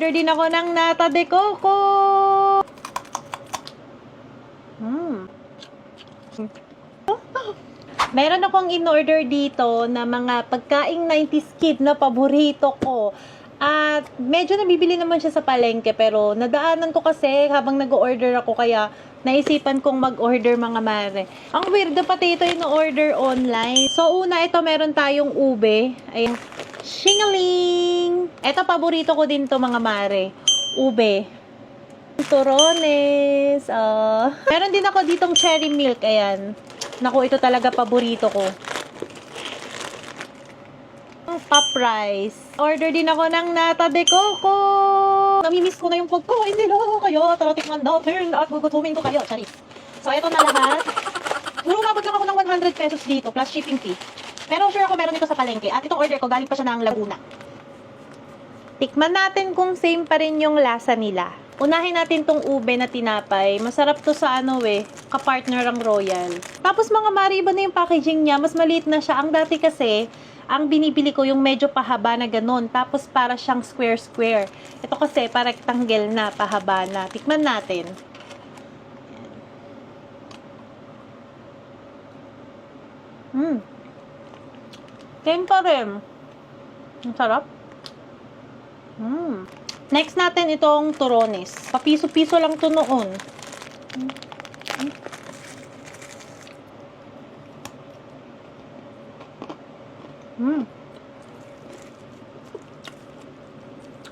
Order din ako ng nata de coco. Hmm. Meron akong in-order dito na mga pagkaing 90s kid na paborito ko. At medyo nabibili naman siya sa palengke pero nadaanan ko kasi habang nag-order ako kaya naisipan kong mag-order mga mare. Ang weird na pati ito yung order online. So una ito meron tayong ube. Ayun. Shingaling! Ito paborito ko din to mga mare. Ube. Turones. ah meron din ako ditong cherry milk. Ayan. Naku, ito talaga paborito ko. Pop rice. Order din ako ng nata de coco. Namimiss ko na yung pagkain nila. Kaya tara tikman natin at gugutumin ko kayo. Charis. So, ito na lahat. Puro lang ako ng 100 pesos dito plus shipping fee. Pero sure ako meron dito sa palengke. At itong order ko galing pa siya ng Laguna. Tikman natin kung same pa rin yung lasa nila. Unahin natin tong ube na tinapay. Masarap to sa ano eh, kapartner ang Royal. Tapos mga mari, iba na yung packaging niya. Mas maliit na siya. Ang dati kasi, ang binibili ko yung medyo pahaba na ganun. Tapos para siyang square-square. Ito kasi para rectangle na, pahaba na. Tikman natin. Hmm. Same pa rin. Ang sarap. Hmm. Next natin itong turones. Papiso-piso lang to noon. Hmm.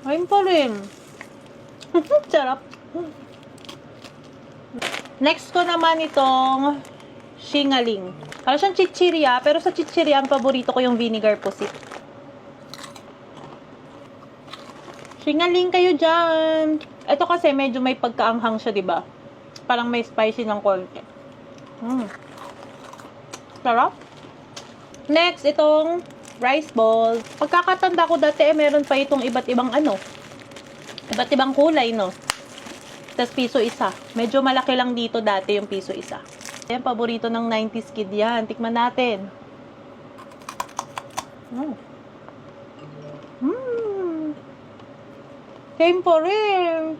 Ayun pa rin. Sarap. Next ko naman itong shingaling. Para siyang chichirya, pero sa chichirya, ang paborito ko yung vinegar pusit. Singaling kayo dyan. Ito kasi medyo may pagkaanghang siya, di ba? Parang may spicy ng konti. Mm. Sarap. Next, itong rice balls. Pagkakatanda ko dati, eh, meron pa itong iba't ibang ano. Iba't ibang kulay, no? Tapos piso isa. Medyo malaki lang dito dati yung piso isa. Yan, paborito ng 90s kid yan. Tikman natin. Mm. Mm. Rin.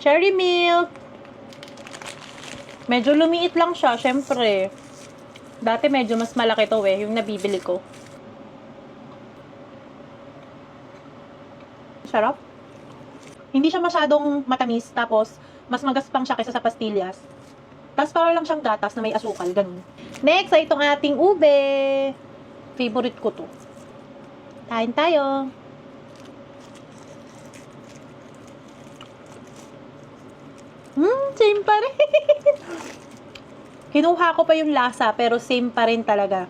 Cherry milk. Medyo lumiit lang siya, syempre. Dati medyo mas malaki to eh, yung nabibili ko. Sarap. Hindi siya masyadong matamis, tapos mas magaspang siya kaysa sa pastillas. Tapos para lang siyang gatas na may asukal, ganun. Next ay itong ating ube. Favorite ko to. Kain tayo. Hmm, same pa rin. Kinuha ko pa yung lasa, pero same pa rin talaga.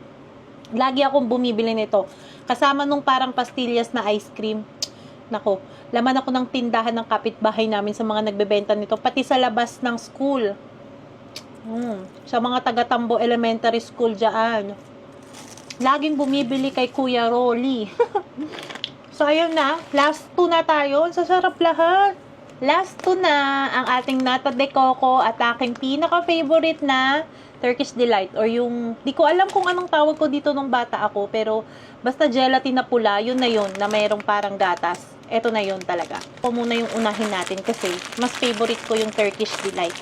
Lagi akong bumibili nito. Kasama nung parang pastillas na ice cream. Nako, laman ako ng tindahan ng kapitbahay namin sa mga nagbebenta nito. Pati sa labas ng school. Hmm, sa mga taga-Tambo Elementary School dyan. Laging bumibili kay Kuya Rolly. so, ayun na. Last two na tayo. Sasarap lahat. Last two na ang ating nata de coco at aking pinaka-favorite na Turkish Delight or yung, di ko alam kung anong tawag ko dito nung bata ako, pero basta gelatin na pula, yun na yun, na mayroong parang gatas. Ito na yun talaga. Ito muna yung unahin natin kasi mas favorite ko yung Turkish Delight.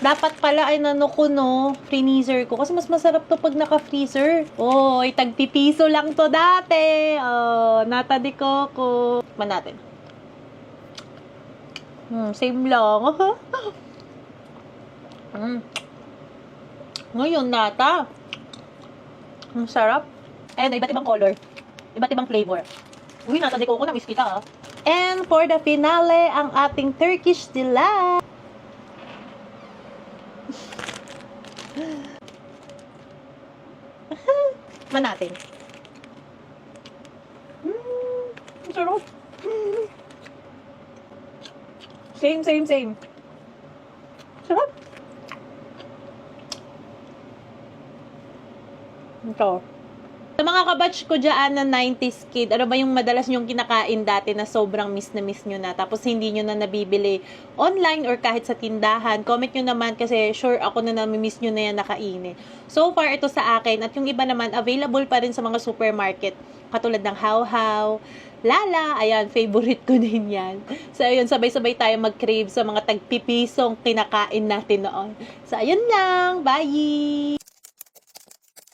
Dapat pala ay nano ko no, freezer ko. Kasi mas masarap to pag naka-freezer. Oy, tagpipiso lang to dati. Oh, nata de coco. Man natin. Hmm, same lang. hmm. Ngayon, nata. Ang sarap. And iba't ibang color. Iba't ibang flavor. Uy, nata de coco na miss kita ha. And for the finale, ang ating Turkish delight. Man natin. Mm, ang sarap. Mm. Same, same, same. Sarap. Ito. Sa mga kabatch ko dyan na 90s kid, ano ba yung madalas nyong kinakain dati na sobrang miss na miss nyo na tapos hindi nyo na nabibili online or kahit sa tindahan? Comment nyo naman kasi sure ako na nami-miss nyo na yan nakainin. So far, ito sa akin at yung iba naman available pa rin sa mga supermarket katulad ng How How, Lala, ayan, favorite ko din yan. So, ayun, sabay-sabay tayo mag-crave sa mga tagpipisong kinakain natin noon. So, ayun lang. Bye!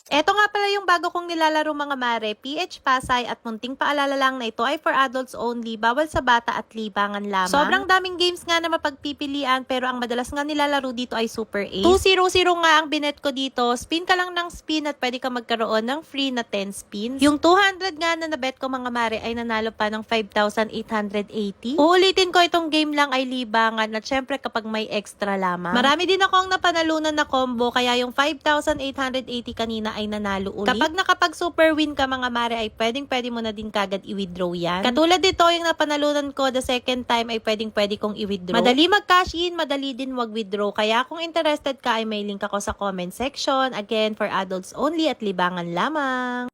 Eto nga pala yung bago kong nilalaro mga mare, PH Pasay at munting paalala lang na ito ay for adults only, bawal sa bata at libangan lamang. Sobrang daming games nga na mapagpipilian pero ang madalas nga nilalaro dito ay Super Ace. 200 nga ang binet ko dito, spin ka lang ng spin at pwede ka magkaroon ng free na 10 spins. Yung 200 nga na nabet ko mga mare ay nanalo pa ng 5,880. Uulitin ko itong game lang ay libangan at syempre kapag may extra lamang. Marami din akong napanalunan na combo kaya yung 5,880 kanina ay nanalo ulit. Kapag nakapag super win ka mga mare ay pwedeng pwede mo na din kagad i-withdraw yan. Katulad dito yung napanalunan ko the second time ay pwedeng pwede kong i-withdraw. Madali mag-cash in, madali din wag-withdraw. Kaya kung interested ka ay may link ako sa comment section. Again, for adults only at libangan lamang.